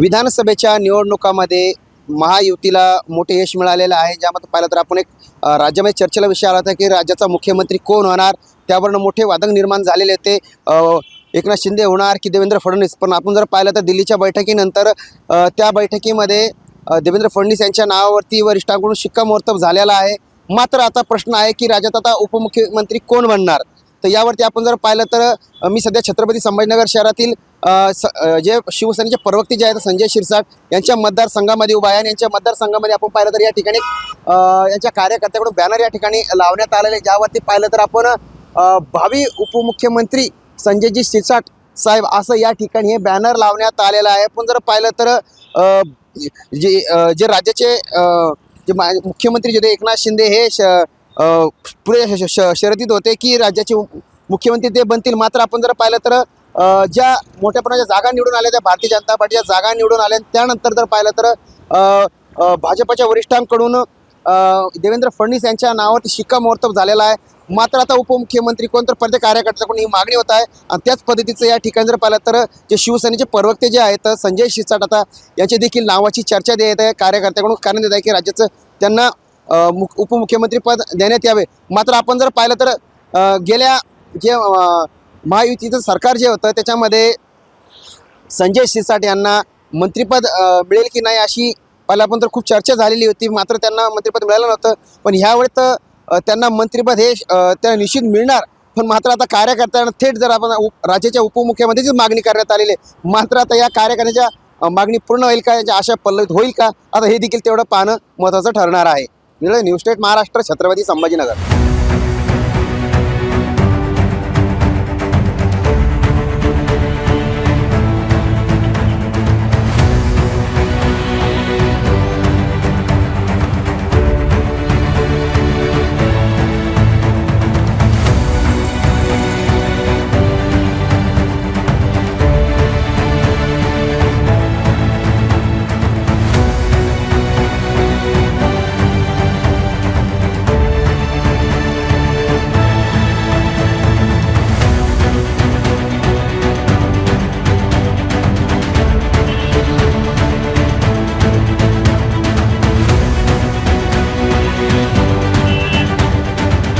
विधानसभेच्या निवडणुकामध्ये महायुतीला मोठे यश मिळालेलं आहे. ज्यामध्ये पाहिलं तर आपण एक राज्यामध्ये चर्चेला विषय आला होता की राज्याचा मुख्यमंत्री कोण होणार? त्यावरनं मोठे वादक निर्माण झालेले होते एकनाथ शिंदे होणार की देवेंद्र फडणवीस? पण आपण जर पाहिलं तर दिल्लीच्या बैठकीनंतर त्या बैठकीमध्ये देवेंद्र फडणवीस यांच्या नावावरती वरिष्ठांकडून शिक्कामोर्तब झालेला आहे. मात्र आता प्रश्न आहे की राज्यात आता उपमुख्यमंत्री कोण बनणार? तर यावरती आपण जर पाहिलं तर मी सध्या छत्रपती संभाजीनगर शहरातील स जे शिवसेनेचे प्रवक्ते जे आहेत संजय शिरसाट यांच्या मतदारसंघामध्ये उभा आहे आणि यांच्या मतदारसंघामध्ये आपण पाहिलं तर या ठिकाणी यांच्या कार्यकर्त्याकडून बॅनर या ठिकाणी लावण्यात आलेले आहे. ज्यावरती पाहिलं तर आपण भावी उपमुख्यमंत्री संजयजी शिरसाट साहेब असं या ठिकाणी हे बॅनर लावण्यात आलेलं आहे पण जर पाहिलं तर जे जे राज्याचे जे मा- मुख्यमंत्री जे होते एकनाथ शिंदे हे श पुढे श- श- शर्यतीत होते की राज्याचे मुख्यमंत्री ते बनतील. मात्र आपण जर पाहिलं तर ज्या मोठ्या प्रमाणाच्या जागा निवडून आल्या त्या भारतीय जनता पार्टीच्या जागा निवडून आल्या त्यानंतर जर पाहिलं तर भाजपच्या वरिष्ठांकडून देवेंद्र फडणवीस यांच्या नावावरती शिक्कामोर्तब झालेला आहे. मात्र आता उपमुख्यमंत्री कोण तर प्रत्येक कार्यकर्त्याकडून ही मागणी होत आहे. आणि त्याच पद्धतीचं या ठिकाणी जर पाहिलं तर जे शिवसेनेचे प्रवक्ते जे आहेत संजय शिरसाट आता यांची देखील नावाची चर्चा देत आहे. कार्यकर्त्याकडून कारण देत आहे की राज्याचं त्यांना मुख उपमुख्यमंत्रीपद देण्यात यावे. मात्र आपण जर पाहिलं तर गेल्या जे महायुतीचं सरकार जे होतं त्याच्यामध्ये संजय शिरसाट यांना मंत्रिपद मिळेल की नाही अशी पहिला आपण तर खूप चर्चा झालेली होती. मात्र त्यांना मंत्रिपद मिळालं नव्हतं. पण ह्यावेळी तर त्यांना मंत्रिपद हे त्यांना निश्चित मिळणार. पण मात्र आता कार्यकर्त्यांना थेट जर आपण उप- राज्याच्या उपमुख्यमंत्रीची मागणी करण्यात आलेली आहे. मात्र आता या कार्यकर्त्यांच्या मागणी पूर्ण होईल का? याच्या आशा पल्लवित होईल का? आता हे देखील तेवढं पाहणं महत्त्वाचं ठरणार आहे. News state Maharashtra Chhatrapati Sambhajinagar.